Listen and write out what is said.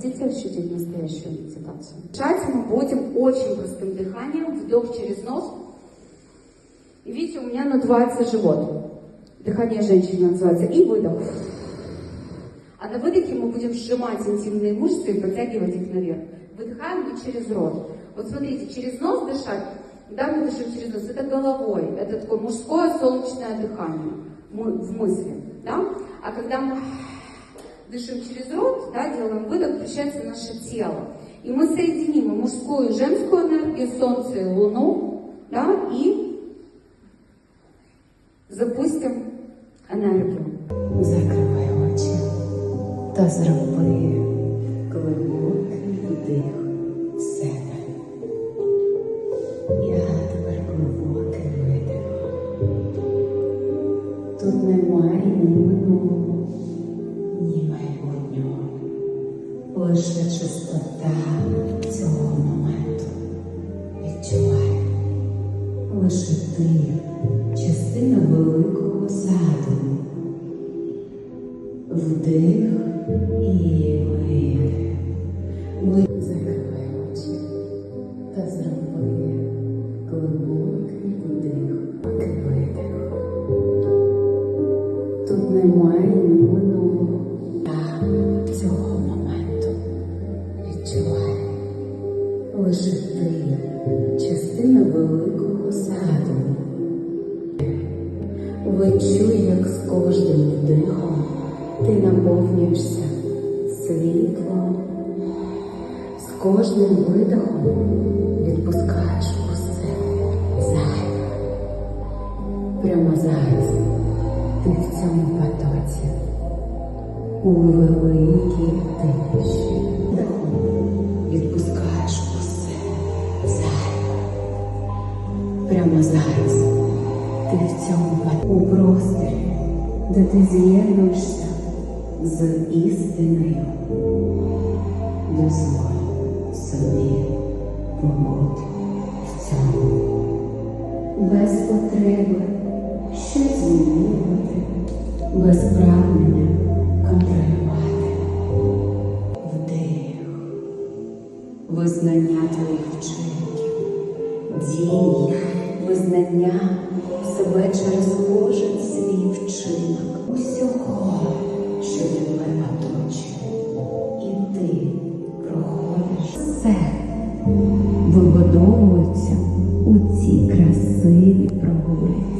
Хотите ощутить настоящую медитацию? Дышать мы будем очень простым дыханием. Вдох через нос. И видите, у меня надувается живот. Дыхание женщины называется. И выдох. А на выдохе мы будем сжимать интимные мышцы и подтягивать их наверх. Выдыхаем мы через рот. Вот смотрите, через нос дышать, да, мы дышим через нос, это головой, это такое мужское солнечное дыхание в мысли, да. А когда мы дышим через рот, да, делаем выдох, включается наше тело. И мы соединим и мужскую и женскую энергию, солнце и луну, да, и запустим энергию. Закривай очі та зроби глибокий вдих в себе. Я тепер глибокий видих. Тут немає ні минулого, Лише чистота цього моменту. Відчувай. Лише ти частина великого задуму. Вдих і видих. Ви закривай очі та зроби глибокий вдих Лише ти частина великого задуму. Відчуй, як з кожним вдихом ти наповнюєшся світлом, з кожним видихом відпускаєш усе зайве. Прямо зараз ти в цьому потоці, у великій тиші. Прямо зараз ти в цьому у просторі, де ти з'єднуєшся з істиною. Дозволь собі побути в цьому. Без потреби щось змінювати, без прагнення контролювати. Вдих, визнання твоїх вчинків, дій, визнання себе через кожен свій вчинок, усього, що тебе оточує, і ти проходиш. Все вибудовується у цій красивій прогулянці.